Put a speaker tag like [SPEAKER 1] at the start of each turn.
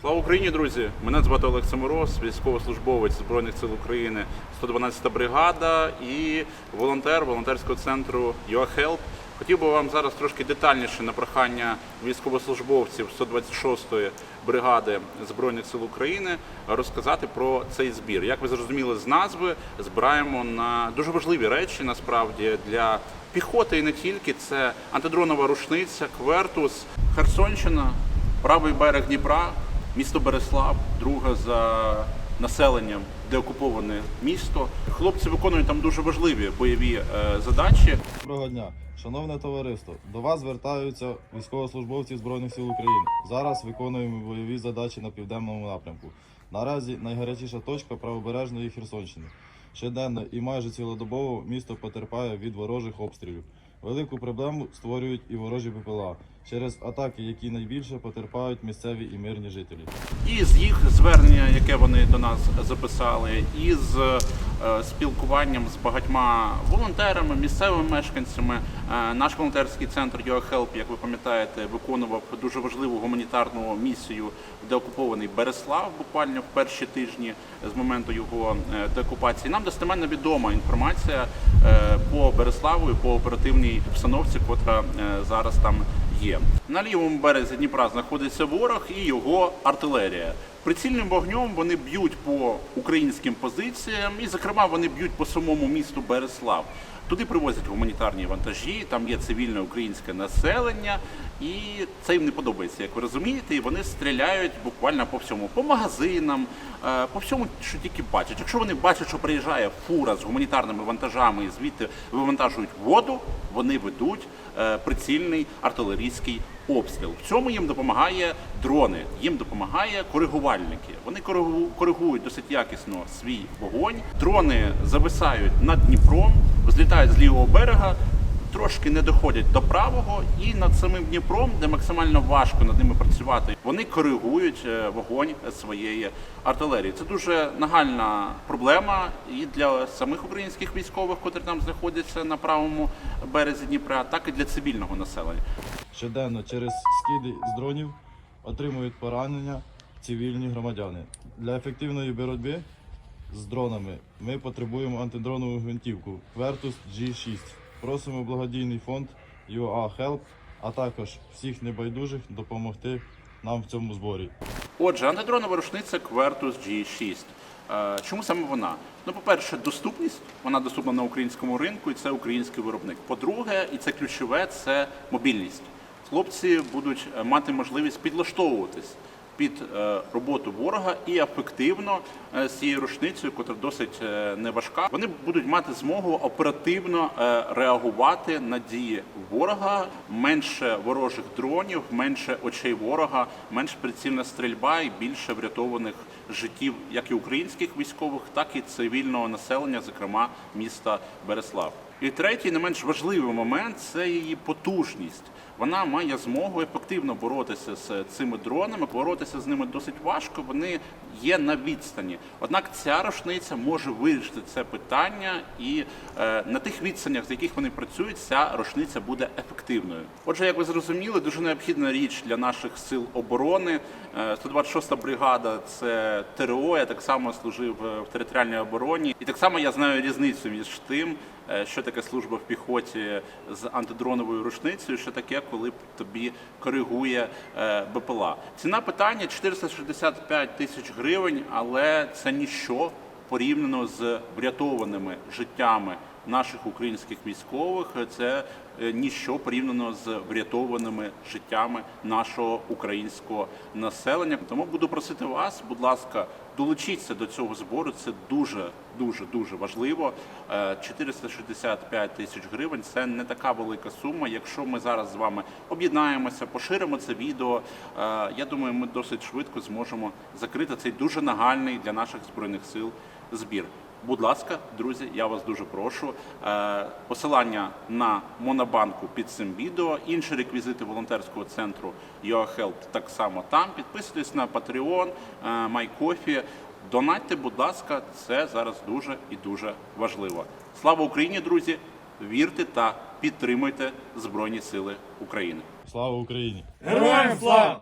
[SPEAKER 1] Слава Україні, друзі! Мене звати Олег Самороз, військовослужбовець Збройних сил України, 112-та бригада і волонтер волонтерського центру YourHelp. Хотів би вам зараз трошки детальніше на прохання військовослужбовців 126-ї бригади Збройних сил України розказати про цей збір. Як ви зрозуміли з назви, збираємо на дуже важливі речі насправді для піхоти і не тільки. Це антидронова рушниця, Квертус, Херсонщина, правий берег Дніпра, місто Береслав, друге за населенням, де окуповане місто. Хлопці виконують там дуже важливі бойові е, задачі.
[SPEAKER 2] Доброго дня, шановне товариство. До вас звертаються військовослужбовці Збройних сил України. Зараз виконуємо бойові задачі на південному напрямку. Наразі найгарячіша точка правобережної Херсонщини. Щоденно і майже цілодобово місто потерпає від ворожих обстрілів. Велику проблему створюють і ворожі БПЛА через атаки, які найбільше потерпають місцеві і мирні жителі.
[SPEAKER 1] І з їх звернення, яке вони до нас записали, і з е, спілкуванням з багатьма волонтерами, місцевими мешканцями. Е, Наш волонтерський центр YourHelp, як ви пам'ятаєте, виконував дуже важливу гуманітарну місію в деокупований Береслав буквально в перші тижні з моменту його е, деокупації. Нам достеменно відома інформація по Береславу і по оперативній обстановці, котра е, зараз там є. На лівому березі Дніпра знаходиться ворог і його артилерія. Прицільним вогнем вони б'ють по українським позиціям, і, зокрема, вони б'ють по самому місту Береслав. Туди привозять гуманітарні вантажі, там є цивільне українське населення, і це їм не подобається, як ви розумієте. І вони стріляють буквально по всьому, по магазинам, е, по всьому, що тільки бачать. Якщо вони бачать, що приїжджає фура з гуманітарними вантажами і звідти вивантажують воду, вони ведуть е, прицільний артилерійський обстріл. В цьому їм допомагає дрони, їм допомагає коригувальники. Вони коригу- коригують досить якісно свій вогонь. Дрони зависають над Дніпром, злітають з лівого берега. Трошки не доходять до правого, і над самим Дніпром, де максимально важко над ними працювати, вони коригують е, вогонь своєї артилерії. Це дуже нагальна проблема і для самих українських військових, котрі там знаходяться на правому березі Дніпра, так і для цивільного населення.
[SPEAKER 2] Щоденно через скиди з дронів отримують поранення цивільні громадяни. Для ефективної боротьби з дронами ми потребуємо антидронову гвинтівку Quertus G6. Просимо благодійний фонд UA Help, а також всіх небайдужих допомогти нам в цьому зборі.
[SPEAKER 1] Отже, антидронова рушниця Quertus G6. Е, Чому саме вона? Ну, по-перше, доступність. Вона доступна на українському ринку, і це український виробник. По-друге, і це ключове, це мобільність. Хлопці будуть е, мати можливість підлаштовуватись під е, роботу ворога і ефективно е, з цією рушницею, яка досить е, неважка, вони будуть мати змогу оперативно реагувати на дії ворога, менше ворожих дронів, менше очей ворога, менш прицільна стрільба і більше врятованих життів як і українських військових, так і цивільного населення, зокрема міста Береслав. І третій, не менш важливий момент це її потужність. Вона має змогу ефективно боротися з цими дронами. Боротися з ними досить важко. Вони є на відстані. Однак ця рушниця може вирішити це питання, і е, на тих відстанях, з яких вони працюють, ця рушниця буде ефективною. Отже, як ви зрозуміли, дуже необхідна річ для наших сил оборони. Е, 126-та бригада це ТРО. Я так само служив е, в територіальній обороні, і так само я знаю різницю між тим, е, що таке служба в піхоті з антидроновою рушницею, що таке, коли тобі коригує е, БПЛА. Ціна питання 465 тисяч гривень, але це ніщо порівняно з врятованими життями наших українських військових. Це е, ніщо порівняно з врятованими життями нашого українського населення. Тому буду просити вас, будь ласка, долучіться до цього збору. Це дуже дуже дуже важливо. Е, 465 тисяч гривень це не така велика сума. Якщо ми зараз з вами об'єднаємося, поширимо це відео. е, Я думаю, ми досить швидко зможемо закрити цей дуже нагальний для наших збройних сил збір. Будь ласка, друзі, я вас дуже прошу. Е, Посилання на Монобанку під цим відео, інші реквізити волонтерського центру YourHelp так само там. Підписуйтесь на Patreon, е, MyCoffee. Донатьте, будь ласка, це зараз дуже і дуже важливо. Слава Україні, друзі! Вірте та підтримуйте Збройні Сили України.
[SPEAKER 2] Слава Україні!
[SPEAKER 3] Героям слава!